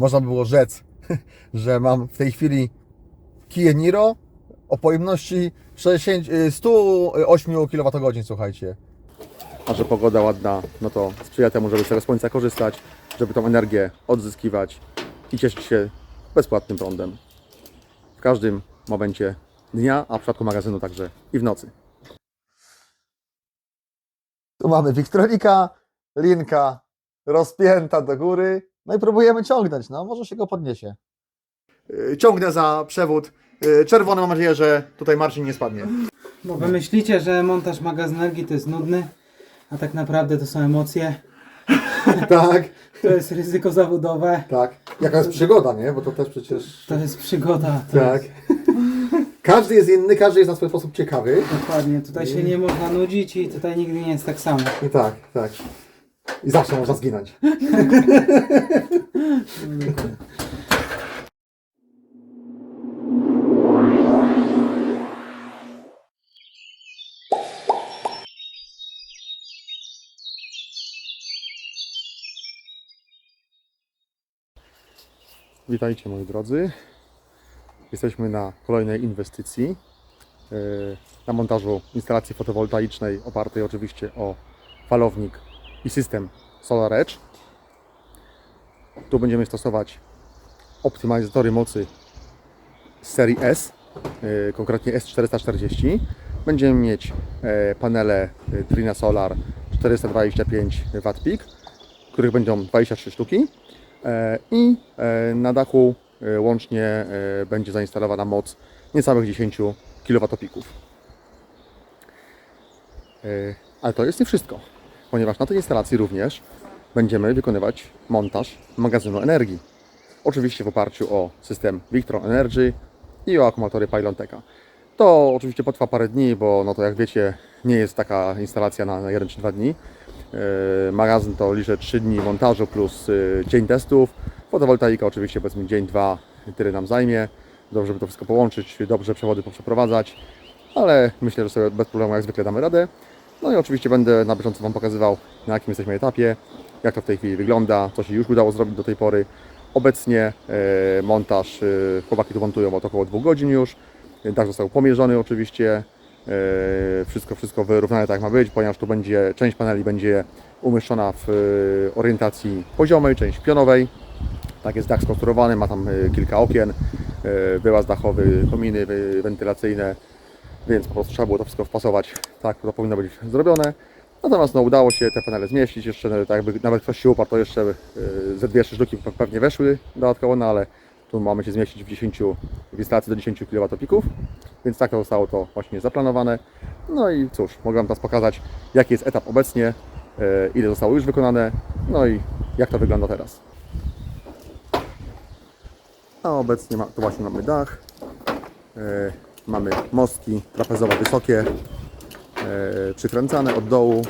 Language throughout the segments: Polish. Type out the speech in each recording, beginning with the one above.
można by było rzec, że mam w tej chwili Kia Niro o pojemności 60, y, 108 kWh, słuchajcie. A że pogoda ładna, no to sprzyja temu, żeby z tego słońca korzystać, żeby tą energię odzyskiwać i cieszyć się bezpłatnym prądem. W każdym momencie dnia, a w przypadku magazynu także i w nocy. Tu mamy Wiktronika, linka rozpięta do góry. No i próbujemy ciągnąć, no może się go podniesie. Ciągnę za przewód czerwony, mam nadzieję, że tutaj Marcin nie spadnie. Bo wy myślicie, że montaż magazynergii to jest nudny, a tak naprawdę to są emocje, tak, to jest ryzyko zawodowe, tak. Jaka jest przygoda, nie? Bo to też przecież... to jest przygoda. To Tak. Jest, Każdy jest inny, każdy jest na swój sposób ciekawy. dokładnie, tutaj się nie można nudzić i tutaj nigdy nie jest tak samo. I tak, tak. I zawsze można zginąć. Witajcie moi drodzy. Jesteśmy na kolejnej inwestycji yy, na montażu instalacji fotowoltaicznej opartej oczywiście o falownik i system Solar Edge. Tu będziemy stosować optymalizatory mocy serii S, yy, konkretnie S440. Będziemy mieć e, panele e, Trina Solar 425 W peak, których będą 23 sztuki. E, I e, na dachu e, łącznie będzie zainstalowana moc niecałych 10 kWp. Ale to jest nie wszystko, ponieważ na tej instalacji również będziemy wykonywać montaż magazynu energii. Oczywiście w oparciu o system Victron Energy i o akumulatory Pylonteka. To oczywiście potrwa parę dni, bo no to jak wiecie, nie jest taka instalacja na 1 czy 2 dni. Yy, Magazyn to liczę 3 dni montażu plus yy, dzień testów. Fotowoltaika oczywiście powiedzmy dzień, dwa, tyle nam zajmie. Dobrze by to wszystko połączyć, dobrze przewody poprzeprowadzać, ale myślę, że sobie bez problemu jak zwykle damy radę. No i oczywiście będę na bieżąco Wam pokazywał na jakim jesteśmy etapie, jak to w tej chwili wygląda, co się już udało zrobić do tej pory. Obecnie e, montaż, e, chłopaki tu montują od około 2 godzin już. Dach został pomierzony oczywiście. E, Wszystko, wszystko wyrównane tak ma być, ponieważ tu będzie, część paneli będzie umieszczona w orientacji poziomej, część pionowej. Tak jest dach skonstruowany, ma tam kilka okien, wyłaz dachowy, kominy wentylacyjne, więc po prostu trzeba było to wszystko wpasować tak, to powinno być zrobione. Natomiast no, udało się te panele zmieścić, jeszcze no, tak jakby nawet ktoś się uparł, to jeszcze e, ze dwie, pe- pewnie weszły dodatkowo, no ale tu mamy się zmieścić w 10, w instalacji do 10 kWp, więc tak to zostało to właśnie zaplanowane. No i cóż, mogę Wam teraz pokazać, jaki jest etap obecnie, e, ile zostało już wykonane, no i jak to wygląda teraz. A obecnie ma, tu właśnie mamy dach, e, mamy mostki trapezowe wysokie, e, przykręcane od dołu.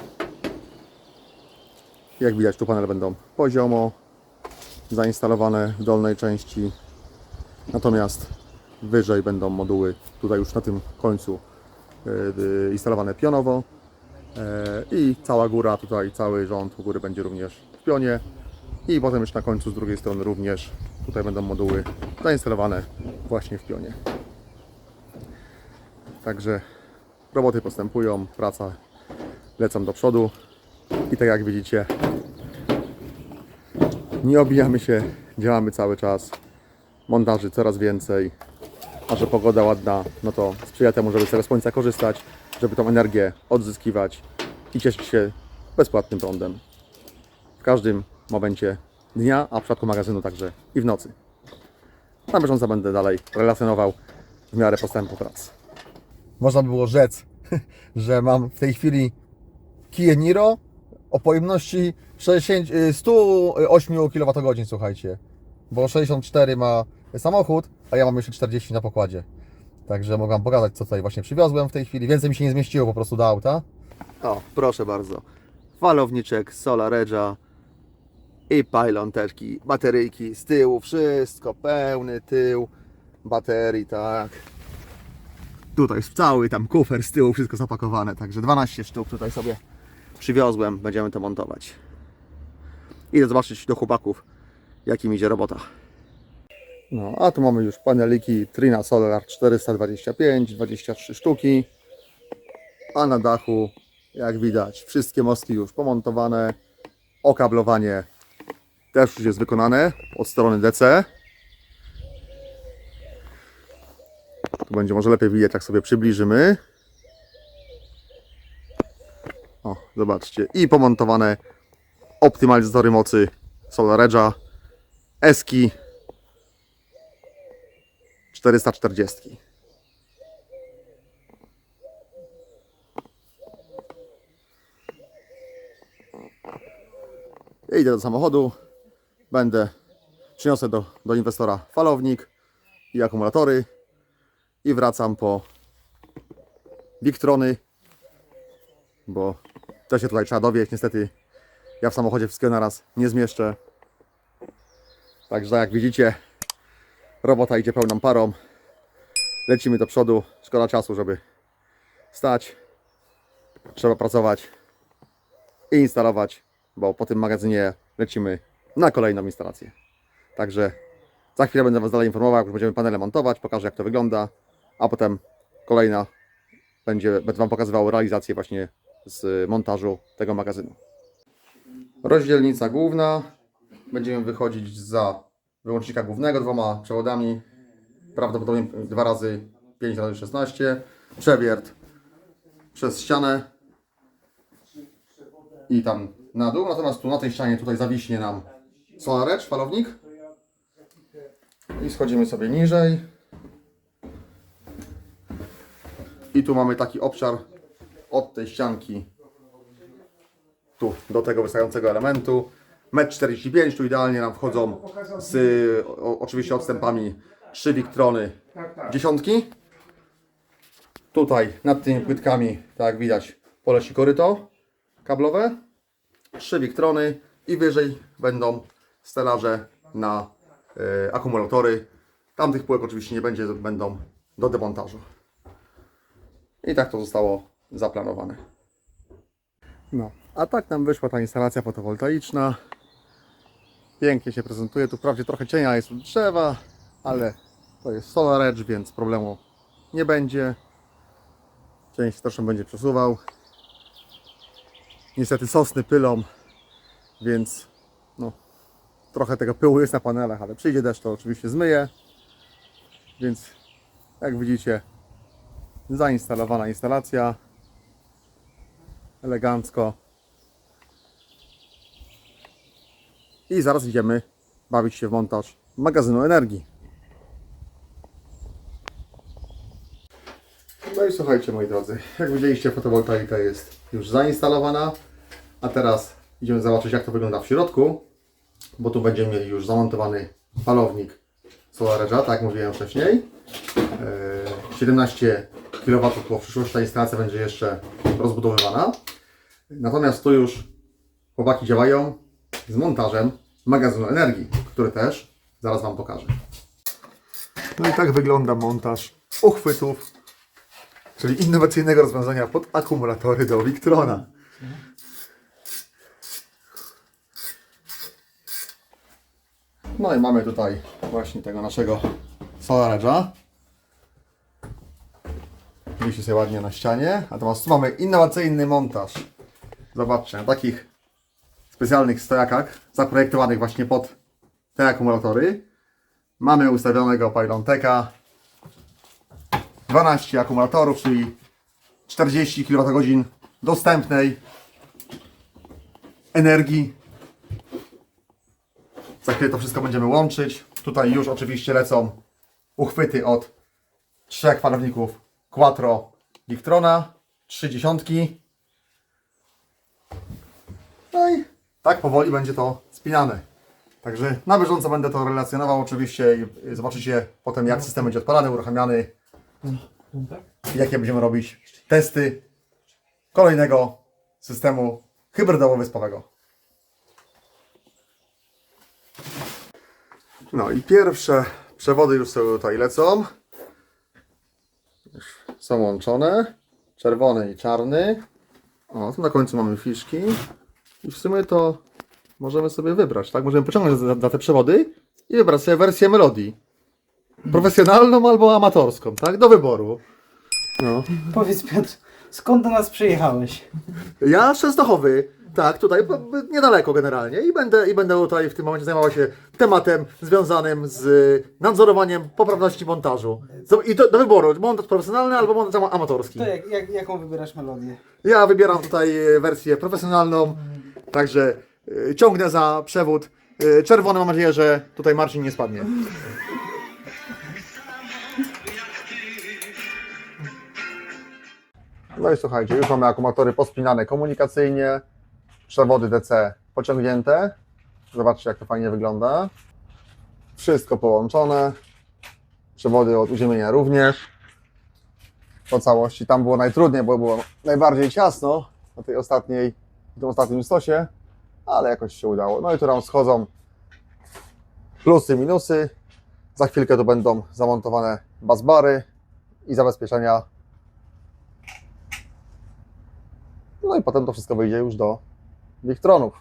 Jak widać tu panele będą poziomo zainstalowane w dolnej części. Natomiast wyżej będą moduły tutaj już na tym końcu e, instalowane pionowo. E, I cała góra tutaj, cały rząd u góry będzie również w pionie. I potem już na końcu z drugiej strony również tutaj będą moduły zainstalowane właśnie w pionie. Także roboty postępują, praca lecą do przodu i tak jak widzicie nie obijamy się, działamy cały czas, montaży coraz więcej, a że pogoda ładna, no to sprzyja temu, żeby z słońca korzystać, żeby tą energię odzyskiwać i cieszyć się bezpłatnym prądem. W każdym momencie dnia, a w przypadku magazynu także i w nocy. Na bieżąco będę dalej relacjonował w miarę postępu prac. Można by było rzec, że mam w tej chwili Kia Niro o pojemności 60, y, 108 kWh, słuchajcie. Bo 64 ma samochód, a ja mam jeszcze 40 na pokładzie. Także mogę Wam pokazać, co tutaj właśnie przywiozłem w tej chwili. Więcej mi się nie zmieściło po prostu do auta. O, proszę bardzo. Falowniczek Solar Edge'a i pylon bateryjki z tyłu, wszystko, pełny tył baterii, tak. Tutaj jest cały tam kufer z tyłu, wszystko zapakowane, także 12 sztuk tutaj sobie przywiozłem, będziemy to montować. Idę zobaczyć do chłopaków, jakim idzie robota. No, a tu mamy już paneliki Trina Solar 425, 23 sztuki. A na dachu, jak widać, wszystkie mostki już pomontowane. Okablowanie też już jest wykonane od strony DC. Tu będzie może lepiej widać, jak sobie przybliżymy. O, zobaczcie. I pomontowane optymalizatory mocy SolarEdge'a Eski 440. Idę do samochodu, będę, przyniosę do, do inwestora falownik i akumulatory i wracam po Wiktrony, bo to się tutaj trzeba dowieść. Niestety ja w samochodzie wszystkiego naraz nie zmieszczę. Także jak widzicie, robota idzie pełną parą. Lecimy do przodu. Szkoda czasu, żeby stać. Trzeba pracować i instalować, bo po tym magazynie lecimy na kolejną instalację. Także za chwilę będę Was dalej informował, jak będziemy panele montować, pokażę jak to wygląda, a potem kolejna będzie, będę Wam pokazywał realizację właśnie z montażu tego magazynu. Rozdzielnica główna. Będziemy wychodzić za wyłącznika głównego dwoma przewodami. Prawdopodobnie dwa razy 5 razy 16. Przewiert przez ścianę i tam na dół. Natomiast tu na tej ścianie tutaj zawiśnie nam SolarEdge, falownik. I schodzimy sobie niżej. I tu mamy taki obszar od tej ścianki tu do tego wystającego elementu. 1,45 m, tu idealnie nam wchodzą z o, oczywiście odstępami trzy wiktrony dziesiątki. Tutaj nad tymi płytkami, tak jak widać, poleci koryto kablowe. Trzy wiktrony i wyżej będą stelaże na e, akumulatory. Tamtych półek oczywiście nie będzie, będą do demontażu. I tak to zostało zaplanowane. No, a tak nam wyszła ta instalacja fotowoltaiczna. Pięknie się prezentuje. Tu wprawdzie trochę cienia jest od drzewa, ale to jest Solar Edge, więc problemu nie będzie. Cień się troszkę będzie przesuwał. Niestety sosny pylą, więc no, trochę tego pyłu jest na panelach, ale przyjdzie deszcz, to oczywiście zmyje. Więc jak widzicie, zainstalowana instalacja. Elegancko. I zaraz idziemy bawić się w montaż magazynu energii. No i słuchajcie moi drodzy, jak widzieliście fotowoltaika jest już zainstalowana, a teraz idziemy zobaczyć jak to wygląda w środku, bo tu będziemy mieli już zamontowany falownik SolarEdge'a, tak jak mówiłem wcześniej. Eee, 17 kW, bo w przyszłości ta instalacja będzie jeszcze rozbudowywana. Natomiast tu już chłopaki działają z montażem magazynu energii, który też zaraz Wam pokażę. No i tak wygląda montaż uchwytów, czyli innowacyjnego rozwiązania pod akumulatory do Victrona. No i mamy tutaj właśnie tego naszego SolarEdge'a. Wisi sobie ładnie na ścianie. Natomiast tu mamy innowacyjny montaż. Zobaczcie, na takich specjalnych stojakach, zaprojektowanych właśnie pod te akumulatory. Mamy ustawionego Pylonteka. 12 akumulatorów, czyli 40 kWh dostępnej energii. Za chwilę to wszystko będziemy łączyć. Tutaj już oczywiście lecą uchwyty od trzech falowników Quattro Victrona, trzy dziesiątki. No i tak powoli będzie to spinane. Także na bieżąco będę to relacjonował oczywiście i zobaczycie potem jak system będzie odpalany, uruchamiany, jakie będziemy robić testy kolejnego systemu hybrydowo-wyspowego. No i pierwsze przewody już sobie tutaj lecą. Są łączone. Czerwony i czarny. O, tu na końcu mamy fiszki. I w sumie to możemy sobie wybrać, tak? Możemy pociągnąć za, za te przewody i wybrać sobie wersję melodii. Profesjonalną albo amatorską, tak? Do wyboru. No. Powiedz Piotr, skąd do nas przyjechałeś? Ja z Częstochowy, tak, tutaj b- b- niedaleko generalnie i będę, i będę tutaj w tym momencie zajmował się tematem związanym z nadzorowaniem poprawności montażu. Co- I to do wyboru, montaż profesjonalny albo montaż ama- amatorski. To jak, jak, jaką wybierasz melodię? Ja wybieram tutaj e, wersję profesjonalną, także e, ciągnę za przewód e, czerwony. Mam nadzieję, że tutaj Marcin nie spadnie. No i słuchajcie, już mamy akumulatory pospinane komunikacyjnie, przewody DC pociągnięte. Zobaczcie, jak to fajnie wygląda. Wszystko połączone. Przewody od uziemienia również po całości. Tam było najtrudniej, bo było najbardziej ciasno na tej ostatniej, w tym ostatnim stosie, ale jakoś się udało. No i tu nam schodzą plusy, minusy. Za chwilkę tu będą zamontowane basbary i zabezpieczenia. No i potem to wszystko wyjdzie już do Wiktronów.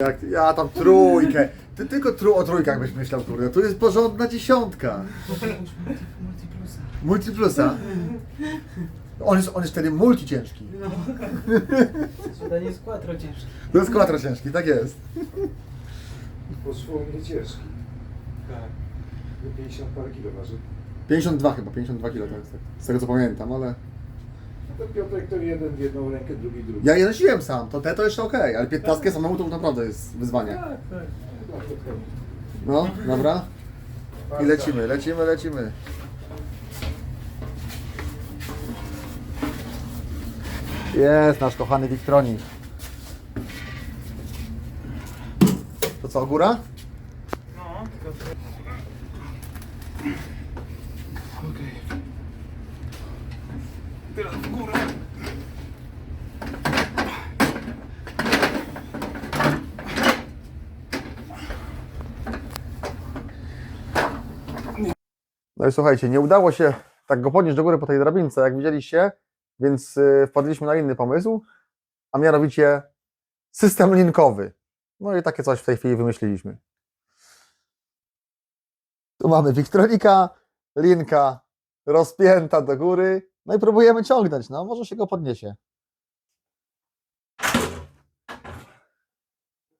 Jak ja tam trójkę. Ty tylko tru, o trójkach byś myślał, kurde. Tu jest porządna dziesiątka. Multiplusa. On jest, on jest wtedy multi ciężki. To nie jest quattro ciężkie. To jest quattro ciężki, tak jest. Posłownie ciężki. Tak. 50 parę kilo waży. 52 chyba, 52 kg to jest, tak. z tego co pamiętam, ale... To Piotrek to jeden w jedną rękę, drugi drugą. Ja je nosiłem sam, to te to jeszcze okej, ale 15 samemu to naprawdę jest wyzwanie. Tak, tak. No, dobra. I lecimy, lecimy, lecimy. Jest nasz kochany Wiktronik. To co, góra? No, tylko... No i słuchajcie, nie udało się tak go podnieść do góry po tej drabince, jak widzieliście, więc y, wpadliśmy na inny pomysł, a mianowicie system linkowy. No i takie coś w tej chwili wymyśliliśmy. Tu mamy Wiktronika, linka rozpięta do góry, no i próbujemy ciągnąć, no może się go podniesie.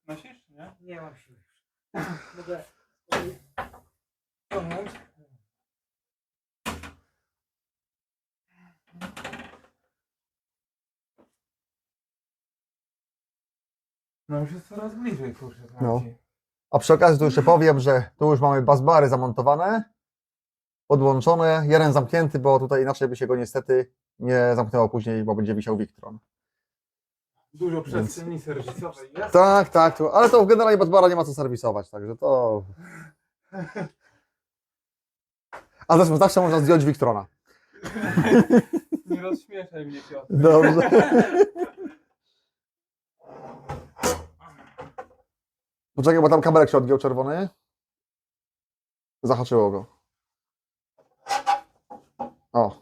Nosisz? Nie? Nie mam siły. Mogę No już jest coraz bliżej, kurczę. No. A przy okazji tu jeszcze powiem, że tu już mamy basbary zamontowane, podłączone, jeden zamknięty, bo tutaj inaczej by się go niestety nie zamknęło później, bo będzie wisiał Wiktron. Dużo przestrzeni serwisowej jest. Tak, tak, tu, ale to generalnie basbara nie ma co serwisować, także to... A zresztą zawsze można zdjąć Wiktrona. Nie rozśmieszaj mnie, Piotr. Dobrze. Poczekaj, bo tam kabelek się odgiął czerwony. Zahaczyło go. O.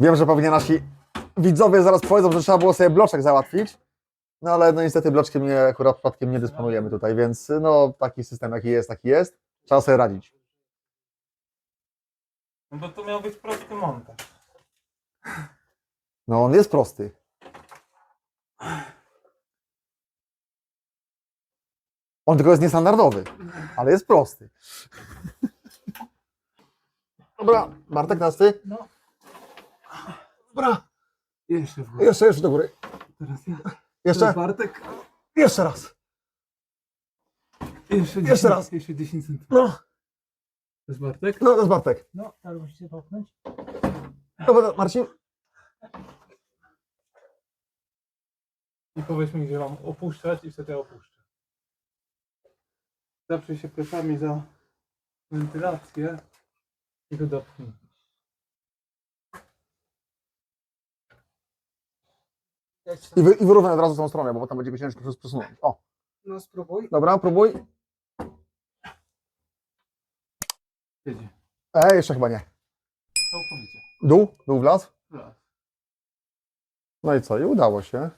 Wiem, że pewnie nasi widzowie zaraz powiedzą, że trzeba było sobie bloczek załatwić. No ale no niestety bloczkiem nie, akurat przypadkiem nie dysponujemy tutaj, więc no taki system jaki jest, taki jest. Trzeba sobie radzić. No bo to miał być prosty montaż. No on jest prosty. On tylko jest niestandardowy, ale jest prosty. Dobra, Bartek nasty. No. Dobra, Jeszcze w górę. jeszcze, jeszcze do góry. Teraz ja. Jeszcze, Teraz Bartek. jeszcze raz. Jeszcze, Jeszcze 10 raz. Jeszcze 10 cm. No, To jest Bartek. no to jest Bartek. No, ale musicie popchnąć. Dobra, Marcin. I powiedz mi, gdzie mam opuszczać i wtedy opuszczę. Zaprzyj się plecami za wentylację i tu dopchnij. I, wy, I wyrównaj od razu tą stronę, bo potem będzie go ciężko przesunąć. O, No spróbuj. dobra, próbuj. Jedzie. E, jeszcze chyba nie. Całkowicie. Dół? Dół w las? Raz. No i co? I udało się.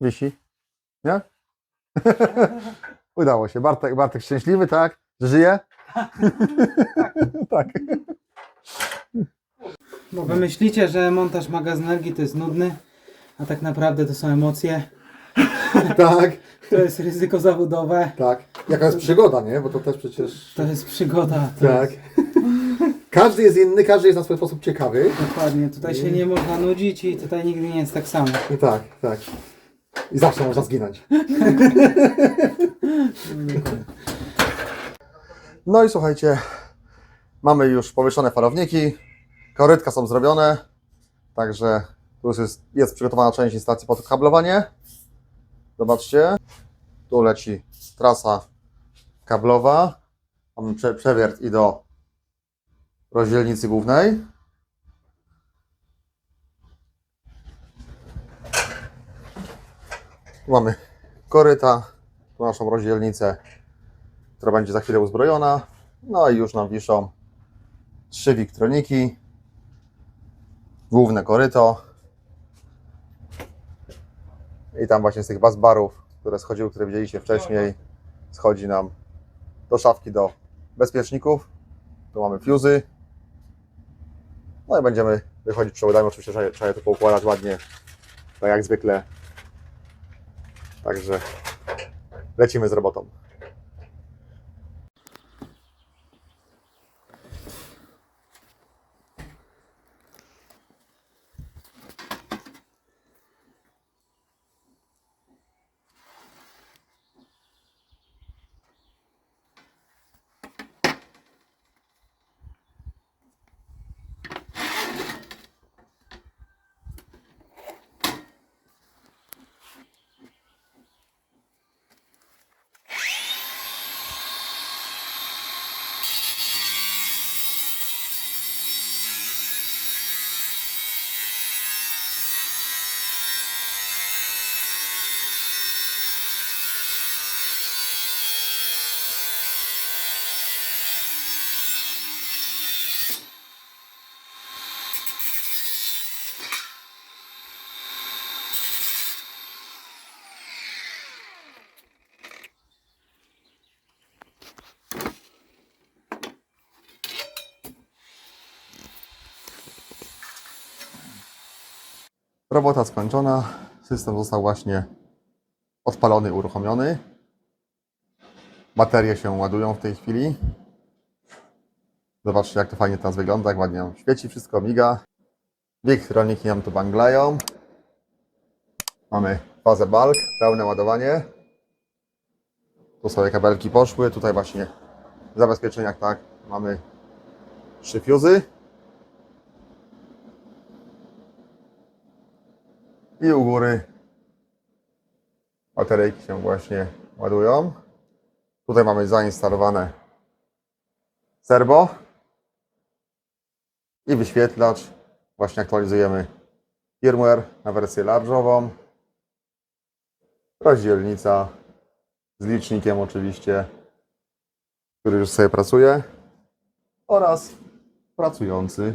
Wisi. Nie? udało się. Bartek, Bartek szczęśliwy, tak? Żyje? tak. Bo wy myślicie, że montaż magazyn energii to jest nudny, a tak naprawdę to są emocje. tak. To jest ryzyko zawodowe. Tak. Jaka jest przygoda, nie? Bo to też przecież... To jest przygoda. To Tak. Jest, Każdy jest inny, każdy jest na swój sposób ciekawy. dokładnie. Tutaj się nie można nudzić i tutaj nigdy nie jest tak samo. Tak, tak. I zawsze można zginąć. No i słuchajcie, mamy już powieszone falowniki, korytka są zrobione, także tu już jest, jest przygotowana część instalacji pod kablowanie. Zobaczcie, tu leci trasa kablowa, mamy prze, przewiert i do rozdzielnicy głównej. Tu mamy koryta, tu naszą rozdzielnicę, która będzie za chwilę uzbrojona. No i już nam wiszą trzy wiktroniki, główne koryto i tam właśnie z tych bazbarów, które schodziły, które widzieliście wcześniej, schodzi nam do szafki do bezpieczników. Tu mamy fuzy. No i będziemy wychodzić przewodami. Oczywiście trzeba, trzeba je tu poukładać ładnie, tak jak zwykle Także lecimy z robotą. Robota skończona. System został właśnie odpalony, uruchomiony. Baterie się ładują w tej chwili. Zobaczcie, jak to fajnie teraz wygląda, jak ładnie świeci, wszystko miga. Wiktroniki nam tu banglają. Mamy fazę bulk, pełne ładowanie. Tu sobie kabelki poszły, tutaj właśnie w zabezpieczeniach tak mamy trzy fuzy. I u góry bateryjki się właśnie ładują. Tutaj mamy zainstalowane serwo i wyświetlacz. Właśnie aktualizujemy firmware na wersję large'ową. Rozdzielnica z licznikiem oczywiście, który już sobie pracuje. Oraz pracujący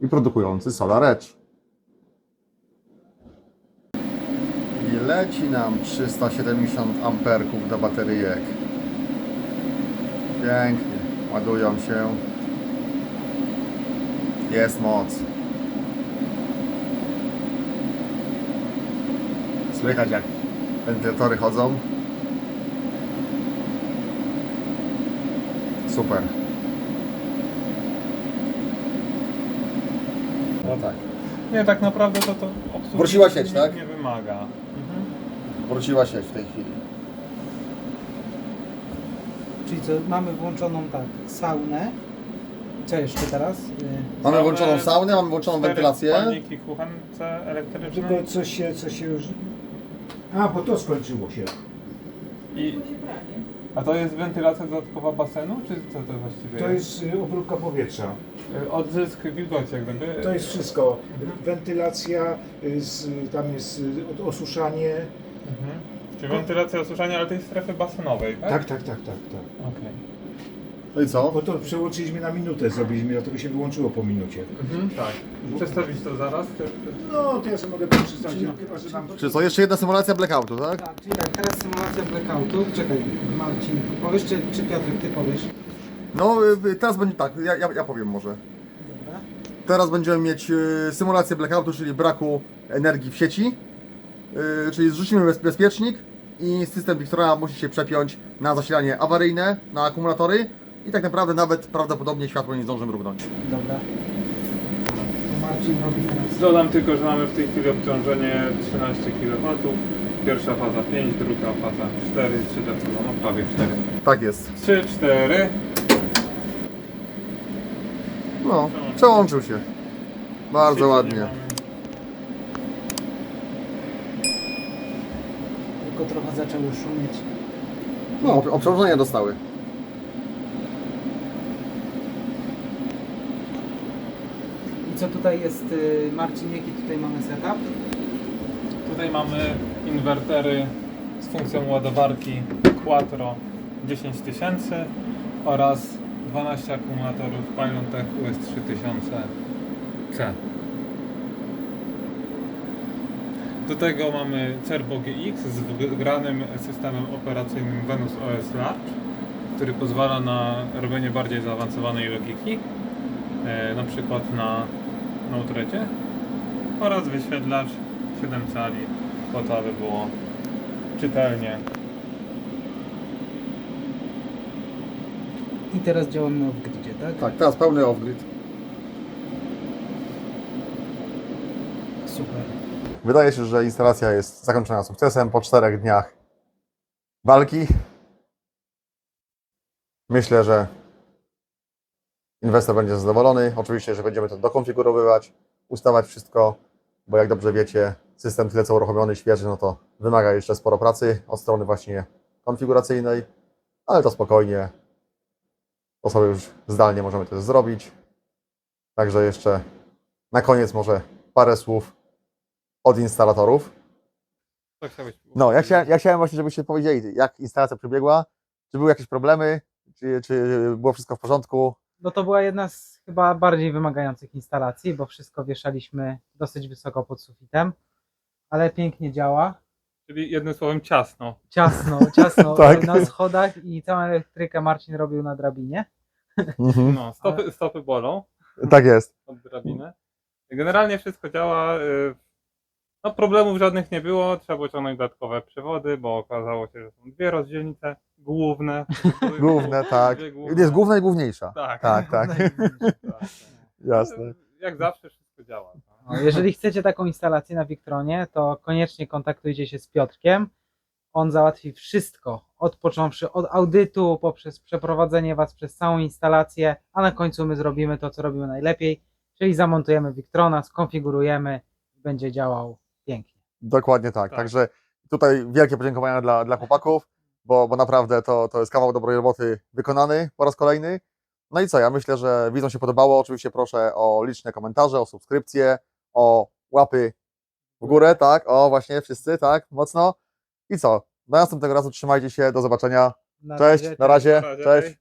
i produkujący Solar Edge. I leci nam 370 amperków do bateryjek. Pięknie. Ładują się. Jest moc. Słychać jak wentylatory chodzą. Super. No tak. Nie, tak naprawdę to to obsługi Wróciła sieć, nie, tak? Nie wymaga. Wróciła sieć w tej chwili. Czyli co, mamy włączoną tak, saunę. Co jeszcze teraz? Y, Mamy włączoną saunę, mamy włączoną wentylację. Palniki kuchence Tylko coś się, coś się już... A, bo to skończyło się. i... A to jest wentylacja dodatkowa basenu, czy co to właściwie To jest y, obróbka powietrza. Y, Odzysk wilgoci jak gdyby. To jest wszystko. Wentylacja, y, z, tam jest y, od- osuszanie. Mhm. Czyli wentylacja osuszania, ale tej strefy basenowej, tak? Tak, tak, tak, tak, tak. Okej. No i co? Bo to przełączyliśmy na minutę, zrobiliśmy, dlatego się wyłączyło po minucie. Tak. Przestawić to zaraz? Czy... No, to ja sobie mogę przeczytać, chyba, że nam... Czy co, jeszcze jedna symulacja blackoutu, tak? Tak, czyli tak, teraz symulacja blackoutu. Czekaj, Marcin, powiesz czy, czy Piotrek, ty powiesz? No, y, teraz będzie tak, ja, ja, ja powiem może. Dobra. Teraz będziemy mieć y, symulację blackoutu, czyli braku energii w sieci. Y, czyli zrzucimy bez, bezpiecznik i system Wiktora musi się przepiąć na zasilanie awaryjne, na akumulatory i tak naprawdę nawet prawdopodobnie światło nie zdąży mrugnąć. Dobra. To Marcin robi teraz. Dodam tylko, że mamy w tej chwili obciążenie 13 kW. Pierwsza faza 5, druga faza 4, trzecia faza no prawie 4. Tak jest. 3, 4. No, przełączył się. Bardzo ładnie. Trochę zaczęły szumieć. No, obciążenia dostały. I co tutaj jest, y, Marcin, jaki tutaj mamy setup? Tutaj mamy inwertery z funkcją ładowarki Quattro 10000 oraz 12 akumulatorów Pilontech US 3000C. Do tego mamy Cerbo GX z wgranym systemem operacyjnym Venus OS Large, który pozwala na robienie bardziej zaawansowanej logiki, e, na przykład na Node-REDzie oraz wyświetlacz 7 cali po to, aby było czytelnie. I teraz działamy na off-gridzie, tak? Tak, teraz pełny off-grid. Super. Wydaje się, że instalacja jest zakończona sukcesem po czterech dniach walki. Myślę, że inwestor będzie zadowolony. Oczywiście, że będziemy to dokonfigurowywać, ustawać wszystko, bo jak dobrze wiecie, system tyle co uruchomiony, świeży, no to wymaga jeszcze sporo pracy od strony właśnie konfiguracyjnej, ale to spokojnie. To sobie już zdalnie możemy to zrobić. Także jeszcze na koniec może parę słów od instalatorów. Co chciałbyś No, ja chciałem, ja chciałem właśnie, żebyście powiedzieli, jak instalacja przebiegła, czy były jakieś problemy, czy, czy było wszystko w porządku. No to była jedna z chyba bardziej wymagających instalacji, bo wszystko wieszaliśmy dosyć wysoko pod sufitem, ale pięknie działa. Czyli jednym słowem ciasno. Ciasno, ciasno Tak. na schodach i całą elektrykę Marcin robił na drabinie. No, stopy, stopy bolą Tak jest. od drabiny. Generalnie wszystko działa. y, No problemów żadnych nie było. Trzeba było ciągnąć dodatkowe przewody, bo okazało się, że są dwie rozdzielnice główne. Główne, tak. Dwie Jest główna i główniejsza. Tak. Tak, tak. tak. Jasne. Jak zawsze wszystko działa. No, jeżeli chcecie taką instalację na Wiktronie, to koniecznie kontaktujcie się z Piotrkiem. On załatwi wszystko, od począwszy od audytu, poprzez przeprowadzenie Was przez całą instalację, a na końcu my zrobimy to, co robimy najlepiej, czyli zamontujemy Wiktrona, skonfigurujemy i będzie działał. Dokładnie tak. Tak. Także tutaj wielkie podziękowania dla, dla chłopaków, bo, bo naprawdę to, to jest kawał dobrej roboty wykonany po raz kolejny. No i co, ja myślę, że widzom się podobało. Oczywiście proszę o liczne komentarze, o subskrypcje, o łapy w górę, tak? O, właśnie wszyscy, tak? Mocno. I co? Do następnego razu trzymajcie się, do zobaczenia. Na Cześć, razie, na razie, Na razie, cześć.